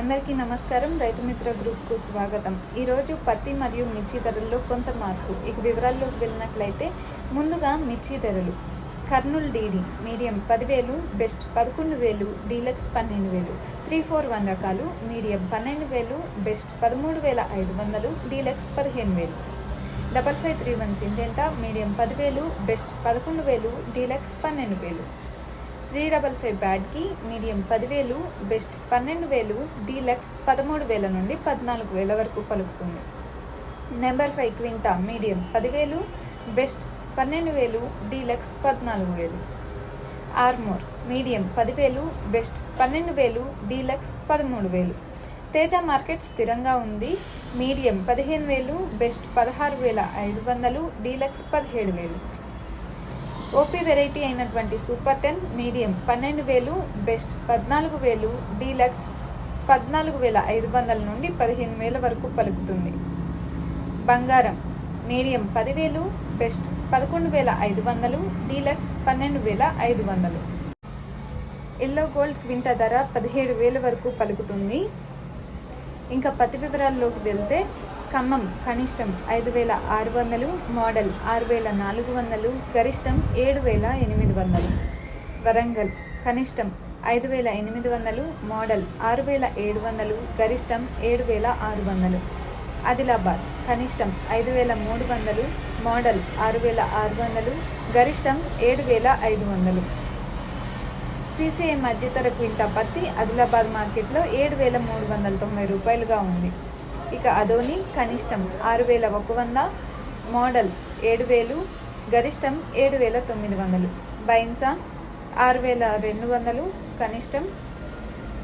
అందరికీ నమస్కారం. రైతు మిత్ర గ్రూప్కు స్వాగతం. ఈరోజు పత్తి మరియు మిర్చి ధరల్లో కొంత మార్పు. ఇక వివరాల్లోకి వెళ్ళినట్లయితే ముందుగా మిర్చి ధరలు. కర్నూలు డీడీ మీడియం పదివేలు బెస్ట్ పదకొండు వేలు డీలక్స్ పన్నెండు వేలు త్రీ ఫోర్ వన్ రకాలు మీడియం పన్నెండు వేలు బెస్ట్ పదమూడు వేల ఐదు వందలు డీలక్స్ పదిహేను వేలు. Double five three one Syngenta medium పదివేలు బెస్ట్ పదకొండు వేలు డీలక్స్ పన్నెండు వేలు. త్రీ డబల్ ఫైవ్ బ్యాడ్కి మీడియం పదివేలు బెస్ట్ పన్నెండు వేలు డీలక్స్ పదమూడు వేల నుండి పద్నాలుగు వేల వరకు పలుకుతుంది. నెంబర్ ఫైవ్ క్వింటా మీడియం పదివేలు బెస్ట్ పన్నెండు వేలు డీలక్స్ పద్నాలుగు వేలు. ఆర్మోర్ మీడియం పదివేలు బెస్ట్ పన్నెండు వేలు డీలక్స్ పదమూడు వేలు. తేజ మార్కెట్ స్థిరంగా ఉంది. మీడియం పదిహేను వేలు బెస్ట్ పదహారు వేల ఐదు వందలు డీలక్స్ పదిహేడు వేలు. ఓపీ వెరైటీ అయినటువంటి సూపర్ టెన్ మీడియం పన్నెండు వేలు బెస్ట్ పద్నాలుగు వేలు డీలక్స్ పద్నాలుగు వేల ఐదు వందల నుండి పదిహేను వేల వరకు పలుకుతుంది. బంగారం మీడియం పదివేలు బెస్ట్ పదకొండు వేల ఐదు వందలు డీలక్స్ పన్నెండు వేల ఐదు వందలు. ఎల్లో గోల్డ్ క్వింటా ధర పదిహేడు వేల వరకు పలుకుతుంది. ఇంకా పత్తి వివరాల్లోకి వెళ్తే ఖమ్మం కనిష్టం ఐదు వేల ఆరు వందలు మోడల్ ఆరు వేల నాలుగు వందలు గరిష్టం ఏడు వేల ఎనిమిది వందలు. వరంగల్ కనిష్టం ఐదు వేల ఎనిమిది వందలు మోడల్ ఆరు వేల ఏడు వందలు గరిష్టం ఏడు వేల ఆరు వందలు. ఆదిలాబాద్ కనిష్టం ఐదు వేల మూడు వందలు మోడల్ ఆరు వేల ఆరు వందలు గరిష్టం ఏడు వేల ఐదు వందలు. సీసీఐ మధ్యతర క్వింటా పత్తి ఆదిలాబాద్ మార్కెట్లో ఏడు వేల మూడు వందల తొంభై రూపాయలుగా ఉంది. ఇక అదోని కనిష్టం ఆరు వేల ఒక వంద మోడల్ ఏడు వేలు గరిష్టం ఏడు వేల తొమ్మిది వందలు. బైన్సా ఆరు వేల రెండు వందలు కనిష్టం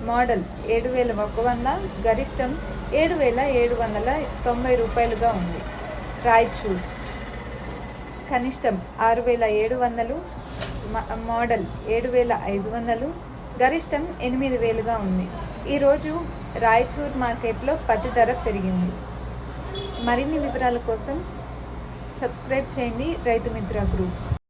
మోడల్ ఏడు వేల ఒక వంద గరిష్టం ఏడు వేల ఏడు వందల తొంభై రూపాయలుగా ఉంది. రాయచూర్ కనిష్టం ఆరు వేల ఏడు వందలు మ- మోడల్ ఏడు వేల ఐదు వందలు గరిష్టం ఎనిమిది వేలుగా ఉంది. ఈరోజు రాయచూర్ మార్కెట్లో పత్తి ధర పెరిగింది. మరిన్ని వివరాల కోసం సబ్స్క్రైబ్ చేయండి రైతు మిత్ర గ్రూప్.